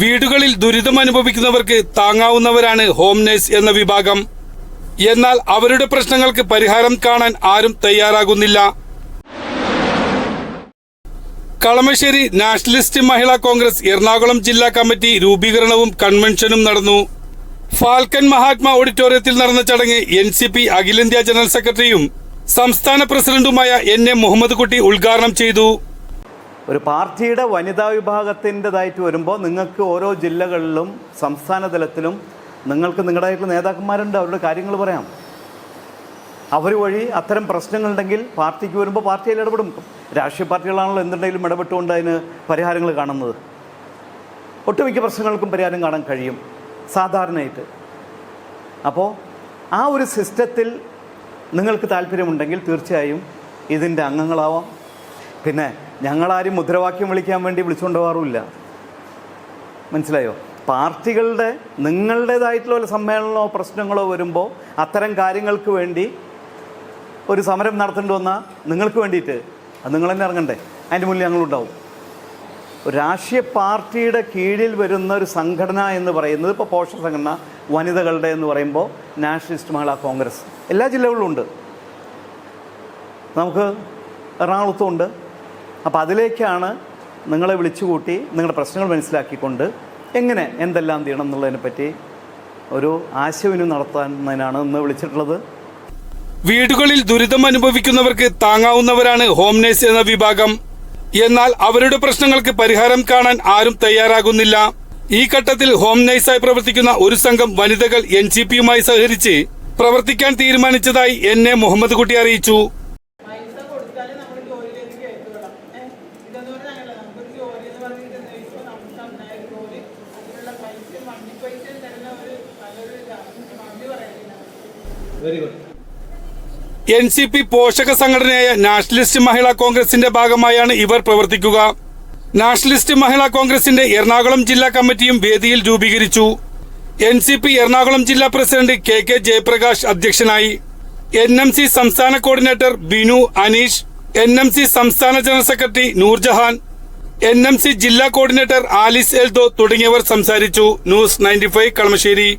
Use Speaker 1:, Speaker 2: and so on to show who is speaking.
Speaker 1: വീടുകളിൽ ദുരിതം അനുഭവിക്കുന്നവർക്ക് താങ്ങാവുന്നവരാണ് home nurse എന്ന വിഭാഗം. എന്നാൽ അവരുടെ പ്രശ്നങ്ങൾക്ക് പരിഹാരം കാണാൻ ആരും തയ്യാറാകുന്നില്ല. കളമശ്ശേരി നാഷണലിസ്റ്റ് മഹിളാ കോൺഗ്രസ് എറണാകുളം ജില്ലാ കമ്മിറ്റി രൂപീകരണവും കൺവെൻഷനും നടന്നു. ഫാൽക്കൻ മഹാത്മാ ഓഡിറ്റോറിയത്തിൽ നടന്ന ചടങ്ങ് എൻ സി പി അഖിലേന്ത്യാ ജനറൽ സെക്രട്ടറിയും സംസ്ഥാന പ്രസിഡന്റുമായ എൻ എ മുഹമ്മദ് കുട്ടി ഉദ്ഘാടനം ചെയ്തു.
Speaker 2: ഒരു പാർട്ടിയുടെ വനിതാ വിഭാഗത്തിന്റെതായിട്ട് വരുമ്പോൾ നിങ്ങൾക്ക് ഓരോ ജില്ലകളിലും സംസ്ഥാന തലത്തിലും നിങ്ങൾക്ക് നിങ്ങളുടേതായിട്ടുള്ള നേതാക്കന്മാരുണ്ട് അവരുടെ കാര്യങ്ങൾ പറയാം. അവർ വഴി അത്തരം പ്രശ്നങ്ങളുണ്ടെങ്കിൽ പാർട്ടിക്ക് വരുമ്പോൾ പാർട്ടി അതിൽ ഇടപെടും. രാഷ്ട്രീയ പാർട്ടികളാണല്ലോ എന്തുണ്ടെങ്കിലും ഇടപെട്ടുകൊണ്ട് അതിന് പരിഹാരങ്ങൾ കാണുന്നത്. ഒട്ടുമിക്ക പ്രശ്നങ്ങൾക്കും പരിഹാരം കാണാൻ കഴിയും സാധാരണയായിട്ട്. അപ്പോൾ ആ ഒരു സിസ്റ്റത്തിൽ നിങ്ങൾക്ക് താല്പര്യമുണ്ടെങ്കിൽ തീർച്ചയായും ഇതിന്റെ അംഗങ്ങളാവാം. പിന്നെ ഞങ്ങളാരും മുദ്രാവാക്യം വിളിക്കാൻ വേണ്ടി വിളിച്ചുകൊണ്ട് പോകാറുമില്ല. മനസ്സിലായോ? പാർട്ടികളുടെ നിങ്ങളുടേതായിട്ടുള്ള സമ്മേളനമോ പ്രശ്നങ്ങളോ വരുമ്പോൾ അത്തരം കാര്യങ്ങൾക്ക് വേണ്ടി ഒരു സമരം നടത്തേണ്ടി വന്നാൽ നിങ്ങൾക്ക് വേണ്ടിയിട്ട്. അത് നിങ്ങൾ തന്നെ ഇറങ്ങണ്ടേ. അതിന്റെ മുന്നിൽ ഞങ്ങളുണ്ടാവും. രാഷ്ട്രീയ പാർട്ടിയുടെ കീഴിൽ വരുന്ന ഒരു സംഘടന എന്ന് പറയുന്നത് ഇപ്പോൾ പോഷക സംഘടന വനിതകളുടെ എന്ന് പറയുമ്പോൾ നാഷണലിസ്റ്റ് മഹിളാ കോൺഗ്രസ്. എല്ലാ ജില്ലകളിലും ഉണ്ട്. നമുക്ക് എറണാകുളത്തും ഉണ്ട്. അപ്പോൾ അതിലേക്കാണ് നിങ്ങളെ വിളിച്ചുകൂട്ടി നിങ്ങളുടെ പ്രശ്നങ്ങൾ മനസ്സിലാക്കിക്കൊണ്ട് എങ്ങനെ എന്തെല്ലാം ചെയ്യണം എന്നുള്ളതിനെ പറ്റി ഒരു ആശയവിനിമയം നടത്താനാണ് ഇന്ന് വിളിച്ചിട്ടുള്ളത്.
Speaker 1: വീടുകളിൽ ദുരിതം അനുഭവിക്കുന്നവർക്ക് താങ്ങാവുന്നവരാണ് ഹോം നഴ്സ് എന്ന വിഭാഗം. എന്നാൽ അവരുടെ പ്രശ്നങ്ങൾക്ക് പരിഹാരം കാണാൻ ആരും തയ്യാറാകുന്നില്ല. ഈ ഘട്ടത്തിൽ ഹോം നേഴ്സായി പ്രവർത്തിക്കുന്ന ഒരു സംഘം വനിതകൾ എൻ സി പിയുമായി സഹകരിച്ച് പ്രവർത്തിക്കാൻ തീരുമാനിച്ചതായി എൻ എ മുഹമ്മദ് കുട്ടി അറിയിച്ചു.
Speaker 3: പൈസ കൊടുത്താലേ
Speaker 1: എൻ സി പി പോഷക സംഘടനയായ നാഷണലിസ്റ്റ് മഹിളാ കോൺഗ്രസിന്റെ ഭാഗമായാണ് ഇവർ പ്രവർത്തിക്കുക. നാഷണലിസ്റ്റ് മഹിളാ കോൺഗ്രസിന്റെ എറണാകുളം ജില്ലാ കമ്മിറ്റിയും വേദിയിൽ രൂപീകരിച്ചു. എൻ സി പി എറണാകുളം ജില്ലാ പ്രസിഡന്റ് കെ കെ ജയപ്രകാശ് അധ്യക്ഷനായി. എൻ എം സി സംസ്ഥാന coordinator Binu Aneesh N M C സംസ്ഥാന general secretary Noorjahan N M C ജില്ലാ കോർഡിനേറ്റർ ആലിസ് എൽദോ തുടങ്ങിയവർ സംസാരിച്ചു. News ninety five Kalamassery.